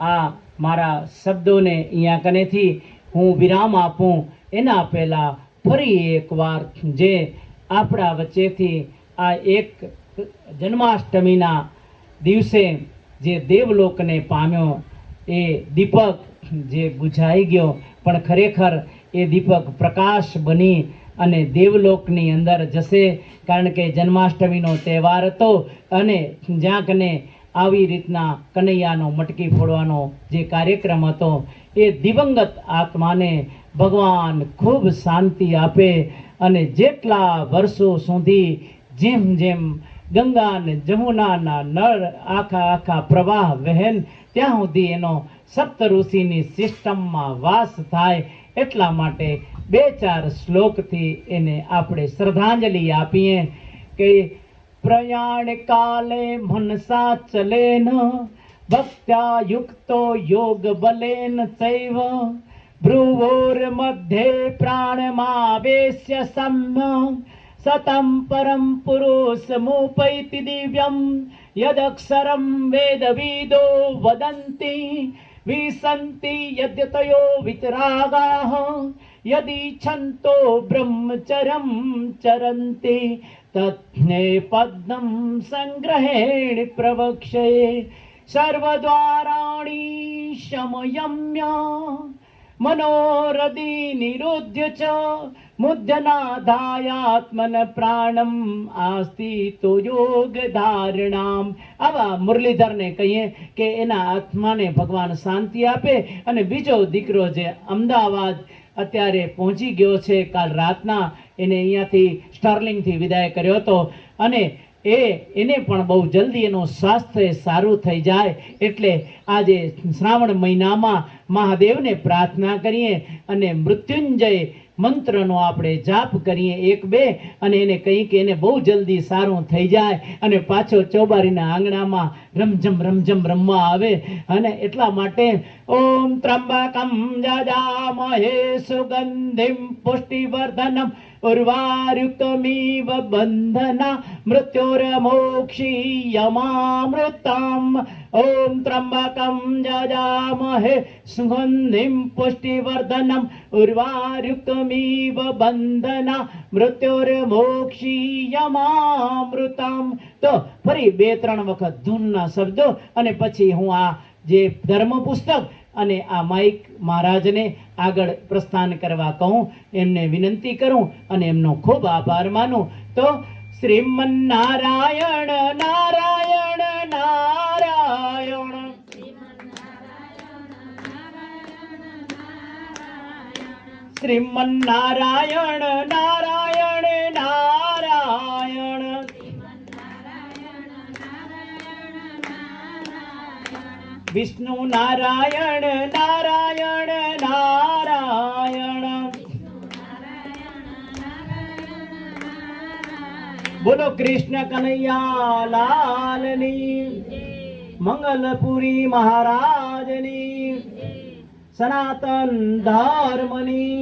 આ મારા શબ્દોને અહીંયા કનેથી હું વિરામ આપું. એના પહેલાં ફરી એકવાર જે આપણા વચ્ચેથી આ એક જન્માષ્ટમીના દિવસે જે દેવલોકને પામ્યો, એ દીપક જે બુઝાઈ ગયો. પણ ખરેખર એ દીપક પ્રકાશ બની અને દેવલોકની અંદર જશે. કારણ કે જન્માષ્ટમીનો તહેવાર હતો અને જ્યાં કને આવી રીતના કનૈયાનો મટકી ફોડવાનો જે કાર્યક્રમ હતો, એ દિવંગત આત્માને ભગવાન ખૂબ શાંતિ આપે અને જેટલા વર્ષો સુધી જેમ જેમ ગંગા અને જમુનાના નળ આખા આખા પ્રવાહ વહેન, ત્યાં સુધી એનો સપ્ત ઋષિની સિસ્ટમમાં વાસ થાય, એટલા માટે બે ચાર શ્લોકથી એને આપણે શ્રદ્ધાંજલિ આપીએ કે प्रयाणकाले मनसा चलेन भक्त्या युक्तो योगबलेन चैव। भ्रुवोर्मध्ये प्राणमावेश्य सम् सतं परं पुरुषमुपैति दिव्यं यदक्षरं वेदविदो वदन्ति विसन्ति यद्यतयो वितरागाः यदि छन्तो ब्रह्मचरं चरन्ति तत्ने पद्मं सङ्ग्रहेण प्रवक्षये सर्वद्वाराणि शमयम्य मनोरदि निरुध्य च मुद्यनाधायात्मन પ્રાણમ આસ્તી તો યોગ ધારણામ આવા મુરલીધરને કહીએ કે એના આત્માને ભગવાન શાંતિ આપે અને બીજો દીકરો જે અમદાવાદ અત્યારે પહોંચી ગયો છે. કાલ રાતના એને અહીંયાથી સ્ટર્લિંગથી વિદાય કર્યો હતો. અને એ, એને પણ બહુ જલ્દી એનું સ્વાસ્થ્ય સારું થઈ જાય એટલે આજે શ્રાવણ મહિનામાં મહાદેવને પ્રાર્થના કરીએ અને મૃત્યુંજય મંત્રનો આપણે જાપ કરીએ એક બે અને એને કહી કે એને બહુ જલ્દી સારું થઈ જાય અને પાછો ચોબારીના આંગણામાં રમઝમ રમઝમ રમવા આવે અને એટલા માટે ઓમ ત્રંબકમ જજામહે સુગંધિમ પુષ્ટિવર્ધનમ ઉર્વારુકમીવ બંધના મૃત્યુરમોક્ષીયમામૃતમ ઓમ ત્રંબકમ જજામહે સુગંધિમ પુષ્ટિવર્ધનમ ઉર્વારુકમીવ બંધના મૃત્યુરમોક્ષીયમામૃતમ તો ફરી બે ત્રણ વખત ધૂનના શબ્દો અને પછી હું આ જે ધર્મ પુસ્તક અને આ માઇક મહારાજને આગળ પ્રસ્થાન કરવા કહું, એમને વિનંતી કરું અને એમનો ખૂબ આભાર માનું. તો શ્રીમન્નારાયણ, નારાયણ નારાયણ. શ્રીમન્નારાયણ, નારાયણ. વિષ્ણુ નારાયણ નારાયણ નારાયણ. બોલો કૃષ્ણ કનૈયા લાલની મંગલપુરી મહારાજની સનાતન ધર્મની